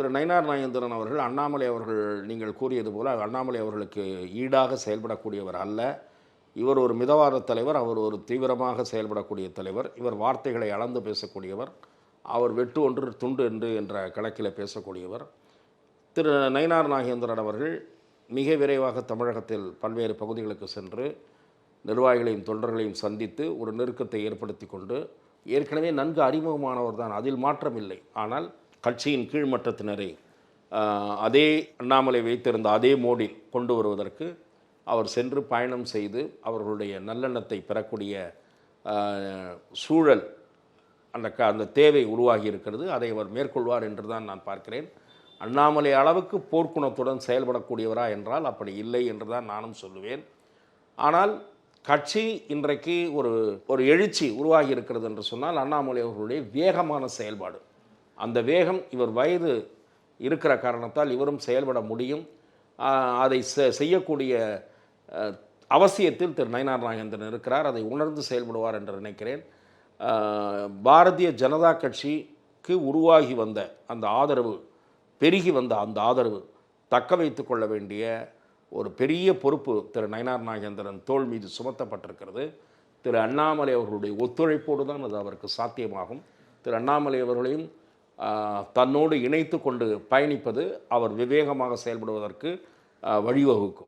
திரு நயினார் நாகேந்திரன் அவர்கள் அண்ணாமலை அவர்கள் நீங்கள் கூறியது போல் அண்ணாமலை அவர்களுக்கு ஈடாக செயல்படக்கூடியவர் அல்ல. இவர் ஒரு மிதவாத தலைவர் அவர் ஒரு தீவிரமாக செயல்படக்கூடிய தலைவர். இவர் வார்த்தைகளை அளந்து பேசக்கூடியவர். அவர் வெட்டு ஒன்று துண்டு என்று என்ற கணக்கில் பேசக்கூடியவர். திரு நயினார் நாகேந்திரன் அவர்கள் மிக விரைவாக தமிழகத்தில் பல்வேறு பகுதிகளுக்கு சென்று நிர்வாகிகளையும் தொண்டர்களையும் சந்தித்து ஒரு நெருக்கத்தை ஏற்படுத்தி கொண்டு ஏற்கனவே நன்கு அறிமுகமானவர் தான் அதில் மாற்றமில்லை. ஆனால் கட்சியின் கீழ்மட்டத்தினரை அதே அண்ணாமலை வைத்திருந்த அதே மோடில் கொண்டு வருவதற்கு அவர் சென்று பயணம் செய்து அவர்களுடைய நல்லெண்ணத்தை பெறக்கூடிய சூழல் அந்த க அந்த தேவை உருவாகி இருக்கிறது. அதை அவர் மேற்கொள்வார் என்று தான் நான் பார்க்கிறேன். அண்ணாமலை அளவுக்கு போர்க்குணத்துடன் செயல்படக்கூடியவரா என்றால் அப்படி இல்லை என்று தான் நானும் சொல்லுவேன். ஆனால் கட்சி இன்றைக்கு ஒரு ஒரு எழுச்சி உருவாகி இருக்கிறது என்று சொன்னால் அண்ணாமலை அவர்களுடைய வேகமான செயல்பாடு. அந்த வேகம் இவர் வயது இருக்கிற காரணத்தால் இவரும் செயல்பட முடியும். அதை செ- செய்யக்கூடிய அவசியத்தில் திரு நயனார் நாகேந்திரன் இருக்கிறார். அதை உணர்ந்து செயல்படுவார் என்று நினைக்கிறேன். பாரதிய ஜனதா கட்சிக்கு உருவாகி வந்த அந்த ஆதரவு பெருகி வந்த அந்த ஆதரவு தக்க வைத்து கொள்ள வேண்டிய ஒரு பெரிய பொறுப்பு திரு நயனார் நாகேந்திரன் தோள் மீது சுமத்தப்பட்டிருக்கிறது. திரு அண்ணாமலை அவர்களுடைய ஒத்துழைப்போடு தான் அது அவருக்கு சாத்தியமாகும். திரு அண்ணாமலை அவர்களையும் தன்னோடு இணைத்து கொண்டு பயணிப்பது அவர் விவேகமாக செயல்படுவதற்கு வழிவகுக்கும்.